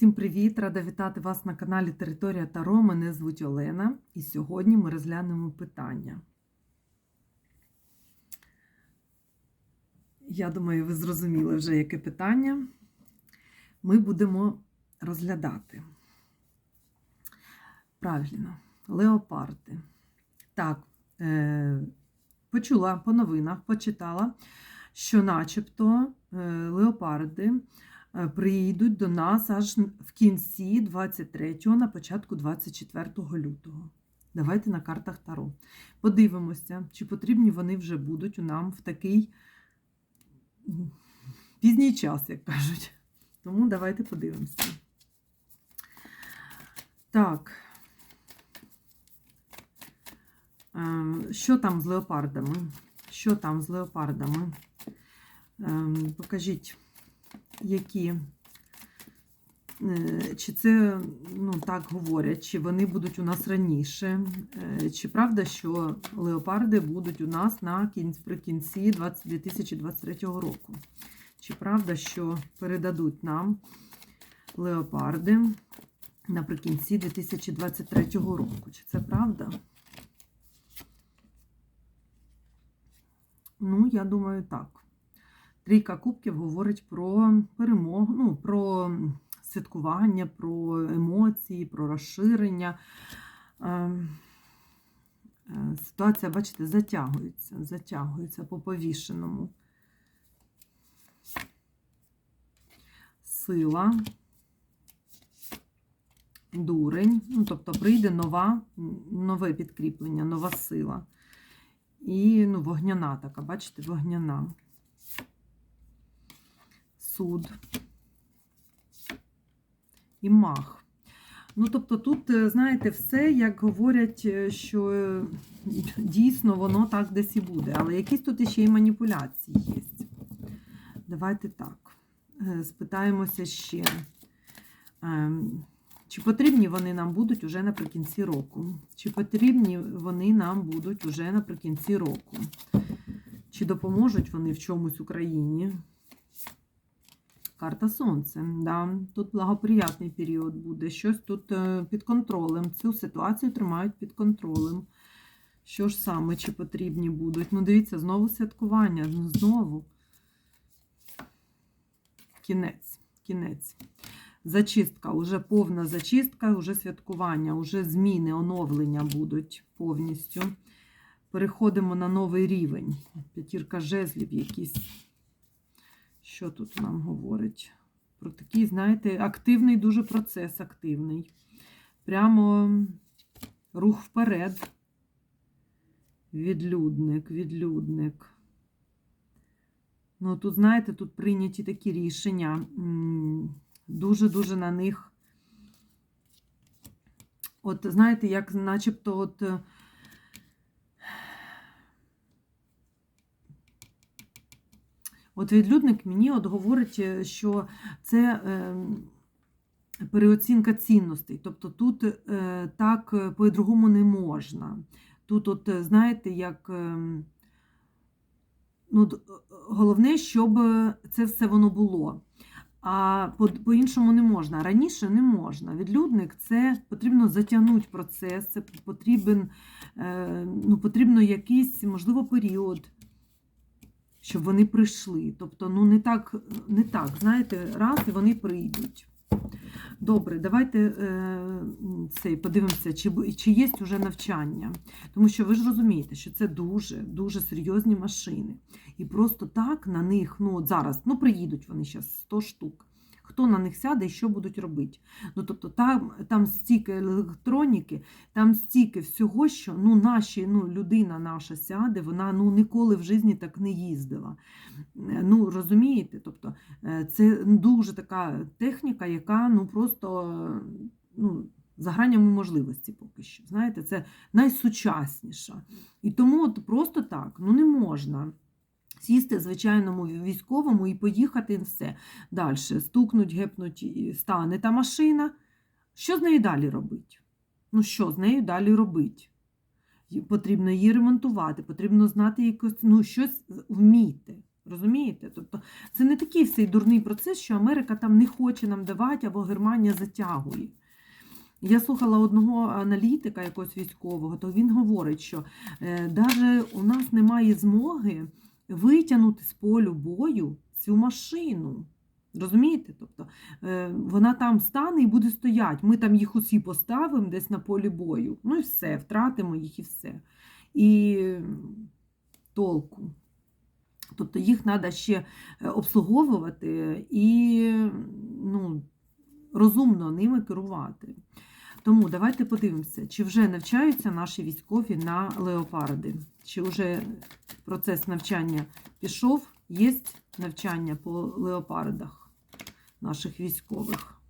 Всім привіт! Рада вітати вас на каналі Територія Таро. Мене звуть Олена, і сьогодні ми розглянемо питання. Я думаю, ви зрозуміли вже, яке питання ми будемо розглядати. Правильно, леопарди. Так, е, почула по новинах, почитала, що начебто е, леопарди е, приїдуть до нас аж в кінці 23-го, на початку 24 лютого. Давайте на картах Таро. Подивимося, чи потрібні вони вже будуть у нам в такий пізній час, як кажуть. Тому давайте подивимося. Так. Е, Що там з леопардами? Що там з леопардами? Е, Покажіть, які. Е, Чи це ну, так говорять, чи вони будуть у нас раніше? Е, Чи правда, що леопарди будуть у нас на кінці, при кінці 2023 року? Чи правда, що передадуть нам леопарди наприкінці 2023 року? Чи це правда? Ну, я думаю, так. Трійка кубків говорить про перемогу, ну, про святкування, про емоції, про розширення. Ем, е, Ситуація, бачите, затягується, затягується по повішеному. Сила, дурень, ну, тобто прийде нова, нове підкріплення, нова сила. І ну, вогняна така, бачите, вогняна. Суд. І мах. Ну, тобто, тут, е, знаєте, все, як говорять, е, що е, дійсно воно так десь і буде. Але якісь тут іще й маніпуляції є. Давайте так. Спитаємося ще. Ем, Чи потрібні вони нам будуть уже наприкінці року? Чи потрібні вони нам будуть уже наприкінці року? Чи допоможуть вони в чомусь Україні? Карта Сонце. Да. Тут благоприятний період буде. Щось тут е, під контролем. Цю ситуацію тримають під контролем. Що ж саме, чи потрібні будуть? Ну, дивіться, знову святкування. Ну, знову. Кінець. Кінець. Зачистка, уже повна зачистка, уже святкування, уже зміни, оновлення будуть повністю. Переходимо на новий рівень. П'ятірка жезлів якісь. Що тут нам говорить? Про такий, знаєте, активний дуже процес, активний. Прямо рух вперед. Відлюдник, відлюдник. Ну, тут, знаєте, тут прийняті такі рішення. Дуже-дуже на них. От, знаєте, як начебто от. От відлюдник мені от говорить, е, що це е, переоцінка цінностей. Тобто тут е, так по-другому не можна. Тут, от, знаєте, як. е, Ну, головне, щоб це все воно було. А по- по-іншому не можна. Раніше не можна. Відлюдник це потрібно затягнути процес, це потрібен, ну, потрібно якийсь, можливо, період, щоб вони прийшли. Тобто, ну не так, не так, знаєте, раз і вони прийдуть. Добре, давайте е, цей, подивимося, чи, чи є вже навчання. Тому що ви ж розумієте, що це дуже дуже серйозні машини. І просто так на них, ну от зараз, ну приїдуть вони зараз 100 штук. Хто на них сяде і що будуть робити? Ну, тобто там, там стільки електроніки, там стільки всього, що ну, наші, ну, людина наша сяде, вона ну, ніколи в житті так не їздила. Е, Ну, розумієте? Тобто, е, це дуже така техніка, яка ну, просто ну, за гранями можливості поки що. Знаєте, це найсучасніша. І тому от просто так ну, не можна. Сісти звичайному військовому і поїхати все. Далі стукнуть, гепнуть, стане та машина. Що з нею далі робити? Ну, що з нею далі робити? Ї- Потрібно її ремонтувати, потрібно знати якось, ну, щось вміти. Розумієте? Тобто це не такий всей дурний процес, що Америка там не хоче нам давати або Германія затягує. Я слухала одного аналітика, якогось військового, то він говорить, що навіть у нас немає змоги витягнути з полю бою цю машину. Розумієте? Тобто е, вона там стане і буде стояти. Ми там їх усі поставимо десь на полі бою. Ну і все, втратимо їх і все. І толку. Тобто їх треба ще е, обслуговувати і ну, розумно ними керувати. Тому давайте подивимося, чи вже навчаються наші військові на леопарди, чи вже процес навчання пішов, є навчання по леопардах наших військових.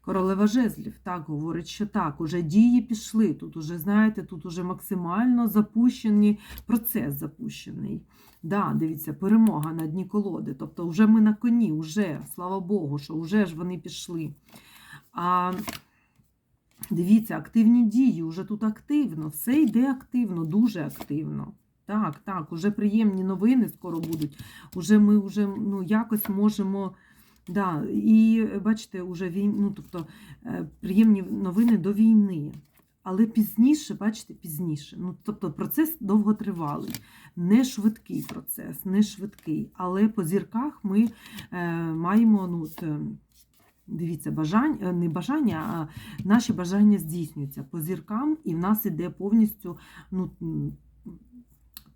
Королева жезлів так говорить, що так, уже дії пішли. Тут уже, знаєте, тут уже максимально запущений процес запущений. Да, Дивіться, перемога на дні колоди. Тобто, вже ми на коні, вже, слава Богу, що вже ж вони пішли. А дивіться, активні дії, вже тут активно, все йде активно, дуже активно. Так, так, уже приємні новини скоро будуть. Уже ми вже ну, якось можемо. Да, І бачите, уже війн, ну, тобто, приємні новини до війни. Але пізніше, бачите, пізніше. Ну, Тобто процес довготривалий, не швидкий процес, не швидкий. Але по зірках ми е, маємо, ну, дивіться, бажання, не бажання, а наші бажання здійснюються по зіркам, і в нас іде повністю. ну,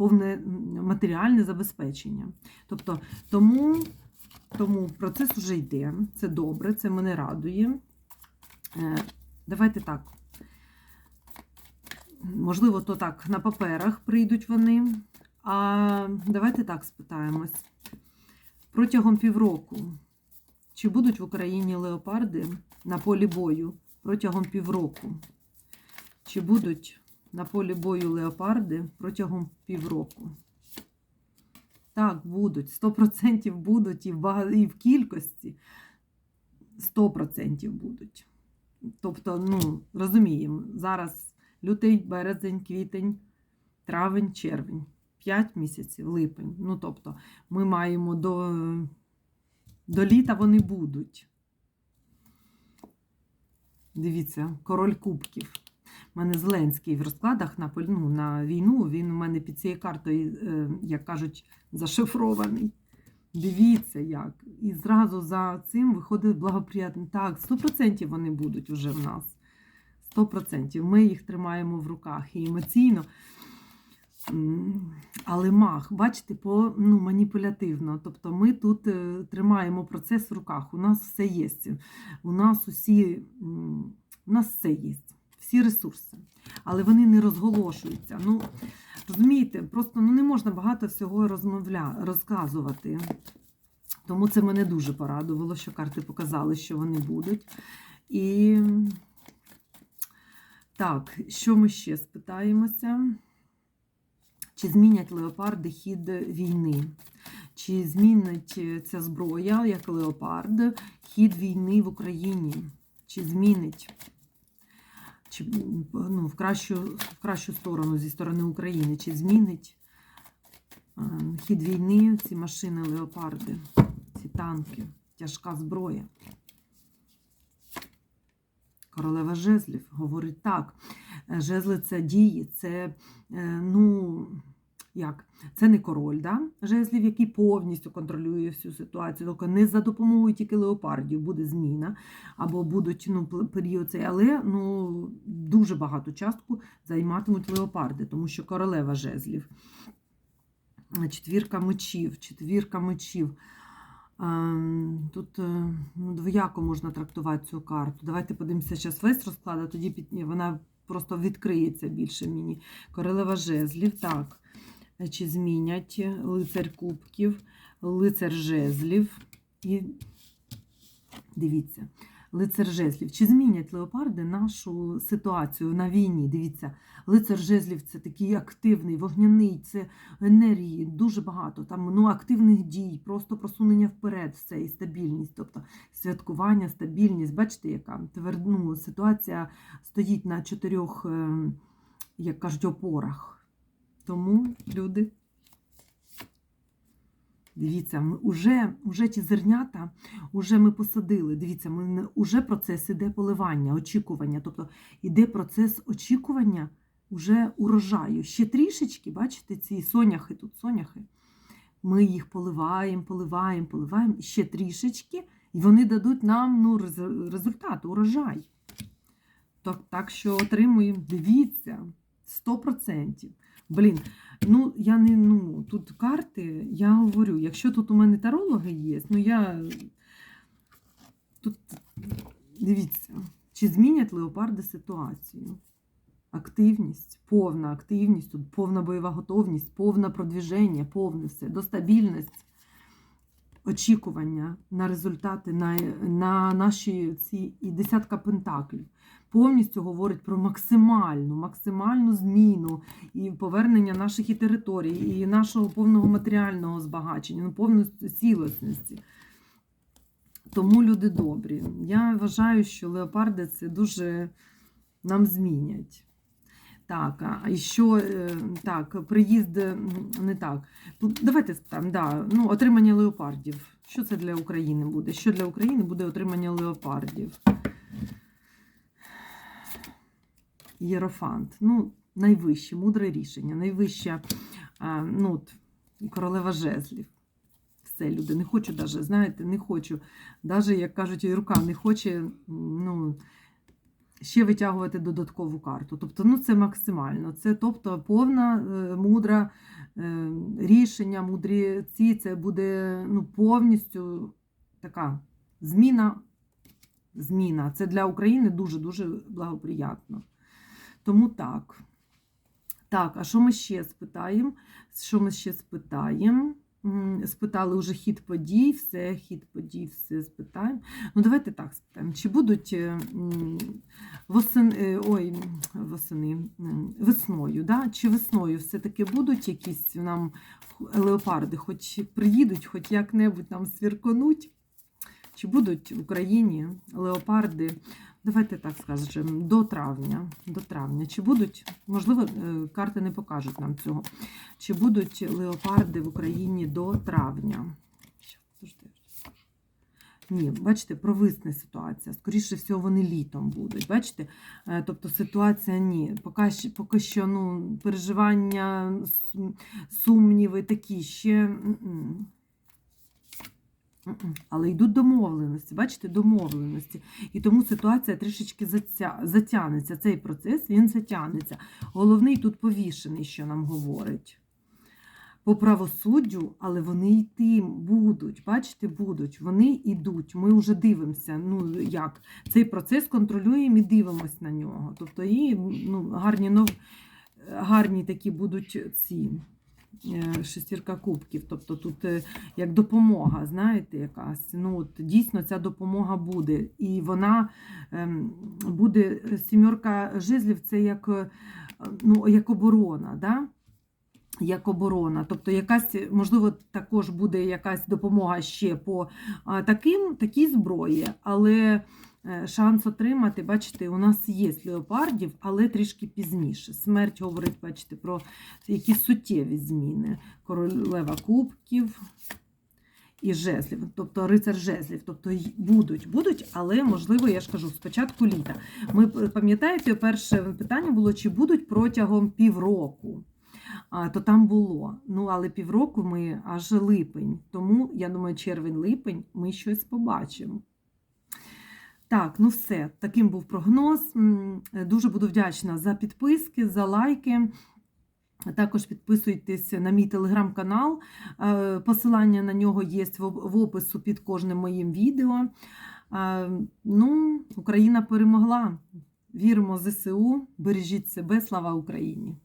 повне матеріальне забезпечення. Тобто, тому, тому процес вже йде. Це добре, це мене радує. Е, давайте так. Можливо, то так, на паперах прийдуть вони. А давайте так спитаємось. Протягом півроку, чи будуть в Україні леопарди на полі бою протягом півроку? Чи будуть на полі бою леопарди протягом півроку. Так, будуть. 100% будуть і в, бага... і в кількості 100% будуть. Тобто, ну, розуміємо, зараз лютий, березень, квітень, травень, червень. 5 місяців, липень. Ну, тобто, ми маємо до, до літа вони будуть. Дивіться, король кубків. У мене Зеленський в розкладах на ну, на війну, він у мене під цією картою, е, як кажуть, зашифрований. Дивіться, як. І зразу за цим виходить благоприятно. Так, 100% вони будуть вже в нас. 100%. Ми їх тримаємо в руках і емоційно. Але мах, бачите, по ну, маніпулятивно. Тобто ми тут е, тримаємо процес в руках. У нас все є. У нас усі, у нас все є всі ресурси, але вони не розголошуються. Ну, розумієте, просто ну, не можна багато всього розмовля... розказувати. Тому це мене дуже порадувало, що карти показали, що вони будуть. І так, що ми ще спитаємося? Чи змінять леопарди хід війни? Чи змінить ця зброя, як леопард, хід війни в Україні? Чи змінить? чи ну, в кращу в кращу сторону зі сторони України, чи змінить е, хід війни ці машини леопарди, ці танки, тяжка зброя. Королева жезлів говорить так, е, жезли це дії, це, е, ну, як? Це не король да? жезлів, який повністю контролює всю ситуацію. Тобто не за допомогою тільки леопардів буде зміна, або будуть ну, період цей, але ну, дуже багато частку займатимуть леопарди, тому що королева жезлів. Четвірка мечів, четвірка мечів. Ем, тут е, ну, двояко можна трактувати цю карту. Давайте подивимося зараз весь розклад, а тоді вона просто відкриється більше мені. Королева жезлів, так чи змінять лицар кубків, лицар жезлів. І дивіться, лицар жезлів. Чи змінять леопарди нашу ситуацію на війні? Дивіться, лицар жезлів це такий активний, вогняний, це енергії, дуже багато. Там ну, активних дій, просто просунення вперед, все, і стабільність, тобто святкування, стабільність. Бачите, яка ну, ситуація стоїть на чотирьох, ем, як кажуть, опорах. Тому, люди, Дивіться, ми уже, уже ті зернята уже ми посадили. Дивіться, ми уже процес іде поливання, очікування. Тобто іде процес очікування уже урожаю. Ще трішечки, бачите, ці соняхи тут, соняхи. Ми їх поливаємо, поливаємо, поливаємо ще трішечки, і вони дадуть нам ну, результат, урожай. Так, так що отримуємо, дивіться, 100%. Блін, ну я не ну тут карти, я говорю, якщо тут у мене тарологи є, ну я тут дивіться, чи змінять леопарди ситуацію? Активність, повна активність, тут повна бойова готовність, повне продвіження, повне все, достабільність, очікування на результати, на, на наші ці і десятка пентаклів. Повністю говорить про максимальну, максимальну зміну і повернення наших і територій, і нашого повного матеріального збагачення, ну, повної цілісності. Тому люди добрі. Я вважаю, що леопарди це дуже нам змінять. Так, а що е, так, приїзд не так. Давайте там, да, ну, отримання леопардів. Що це для України буде? Що для України буде отримання леопардів? Єрофант. Ну, найвище, мудре рішення, найвища ну, королева жезлів. Все, люди, не хочу даже, знаєте, не хочу. Даже, як кажуть, і рука не хоче ну, ще витягувати додаткову карту. Тобто, ну, це максимально. Це тобто повна е, мудра е, рішення, мудрі ці, це буде ну, повністю така зміна. Зміна. Це для України дуже-дуже благоприятно. Тому так. Так, а що ми ще спитаємо? Що ми ще спитаємо? Спитали вже хід подій, все, хід подій, все спитаємо. Ну, давайте так спитаємо. Чи будуть е, восени, е, ой, восени, весною, да? чи весною все-таки будуть якісь нам леопарди, хоч приїдуть, хоч як-небудь нам свірконуть? Чи будуть в Україні леопарди? Давайте так скажемо, до травня. До травня. Чи будуть, можливо, е, карти не покажуть нам цього. Чи будуть леопарди в Україні до травня? Ні, бачите, провисне ситуація. Скоріше всього, вони літом будуть. Бачите? Е, Тобто ситуація ні. Поки, щ- поки що ну, переживання, сумніви такі ще. Але йдуть домовленості, бачите, домовленості. І тому ситуація трішечки затя... затягнеться. Цей процес він затягнеться. Головний тут повішений, що нам говорить. По правосуддю, але вони йти будуть. Бачите, будуть. Вони йдуть. Ми вже дивимося. Ну як цей процес контролюємо і дивимося на нього. Тобто, і ну, гарні нов... гарні такі будуть ці шестірка кубків. Тобто тут е, як допомога, знаєте, якась. Ну, от, дійсно, ця допомога буде. І вона ем, буде сімерка жезлів, це як, е, ну, як оборона. Да? Як оборона, тобто якась, можливо, також буде якась допомога ще по таким, такій зброї, але е, шанс отримати, бачите, у нас є леопардів, але трішки пізніше. Смерть говорить, бачите, про якісь суттєві зміни. Королева кубків і жезлів, тобто рицар жезлів, тобто будуть, будуть, але можливо, я ж кажу, спочатку літа. Ми пам'ятаєте, перше питання було, чи будуть протягом півроку. А, то там було. Ну, але півроку ми аж липень. Тому, я думаю, червень-липень ми щось побачимо. Так, ну все, таким був прогноз. Дуже буду вдячна за підписки, за лайки. Також підписуйтесь на мій телеграм-канал. Е, Посилання на нього є в оп- опису під кожним моїм відео. Е, Ну, Україна перемогла. Віримо в ЗСУ. Бережіть себе. Слава Україні!